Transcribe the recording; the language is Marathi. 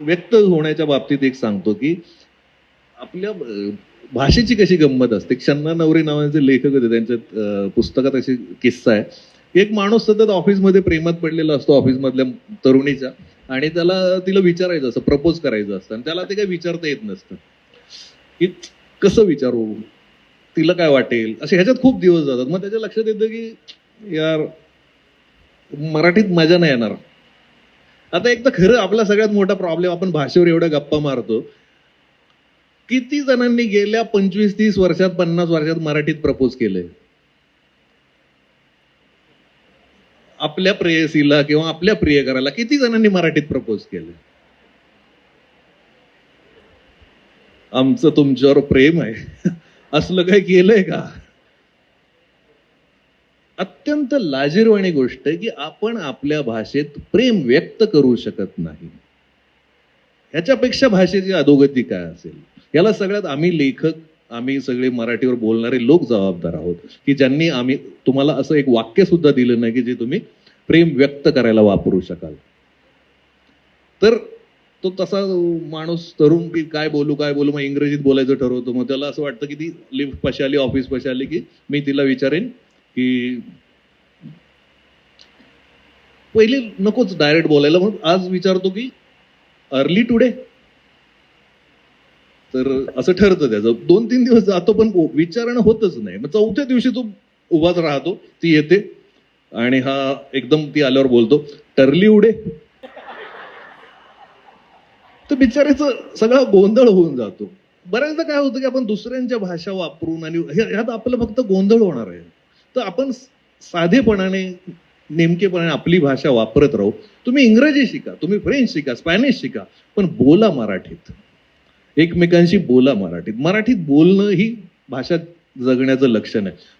व्यक्त होण्याच्या बाबतीत एक सांगतो की आपल्या भाषेची कशी गंमत असते? क्षण्णा नवरे नावाचे लेखक होते त्यांच्या पुस्तकात अशी किस्सा आहे. एक माणूस सतत ऑफिसमध्ये प्रेमात पडलेला असतो ऑफिसमधल्या तरुणीचा आणि त्याला तिला विचारायचं असतं प्रपोज करायचं असतं आणि त्याला ते काही विचारता येत नसतं. की कसं विचारू? तिला काय वाटेल? असे ह्याच्यात खूप दिवस जातात. मग त्याच्या लक्षात येतं की यार मराठीत मजा नाही येणार. आता एक तर खरं आपला सगळ्यात मोठा प्रॉब्लेम आपण भाषेवर एवढं गप्पा मारतो. किती जणांनी गेल्या पंचवीस तीस वर्षात पन्नास वर्षात मराठीत प्रपोज केलंय? आपल्या प्रेयसीला किंवा आपल्या प्रियकराला किती जणांनी मराठीत प्रपोज केले आमचं तुमच्यावर प्रेम आहे. असलं काय केलंय का? अत्यंत लाजीरवाणी गोष्ट आहे की आपण आपल्या भाषेत प्रेम व्यक्त करू शकत नाही. ह्याच्यापेक्षा भाषेची अधोगती काय असेल? याला सगळ्यात आम्ही लेखक आम्ही सगळे मराठीवर बोलणारे लोक जबाबदार आहोत की ज्यांनी आम्ही तुम्हाला असं एक वाक्य सुद्धा दिलं नाही की जे तुम्ही प्रेम व्यक्त करायला वापरू शकाल. तर तो तसा माणूस तरुण की काय बोलू काय बोलू मग इंग्रजीत बोलायचं ठरवतो. मग त्याला असं वाटतं की ती लिफ्ट पाशी आली ऑफिस पाशी आली की मी तिला विचारेन की पहिले नकोच डायरेक्ट बोलायला. मग आज विचारतो की अर्ली टुडे तर असं ठरतं त्याचं. दोन तीन दिवस जातो पण विचारणं होतच नाही. मग चौथ्या दिवशी तो उभाच राहतो. ती येते आणि हा एकदम ती आल्यावर बोलतो टरली उडे. तर बिचाऱ्याचं सगळा गोंधळ होऊन जातो. बऱ्याचदा काय होतं की आपण दुसऱ्यांच्या भाषा वापरून आणि हे- ह्यात आपलं फक्त गोंधळ होणार आहे. तर आपण साधेपणाने नेमकेपणाने आपली भाषा वापरत राहू. तुम्ही इंग्रजी शिका तुम्ही फ्रेंच शिका स्पॅनिश शिका पण बोला मराठीत. एकमेकांशी बोला मराठीत. मराठीत बोलणं ही भाषा जगण्याचं लक्षण आहे.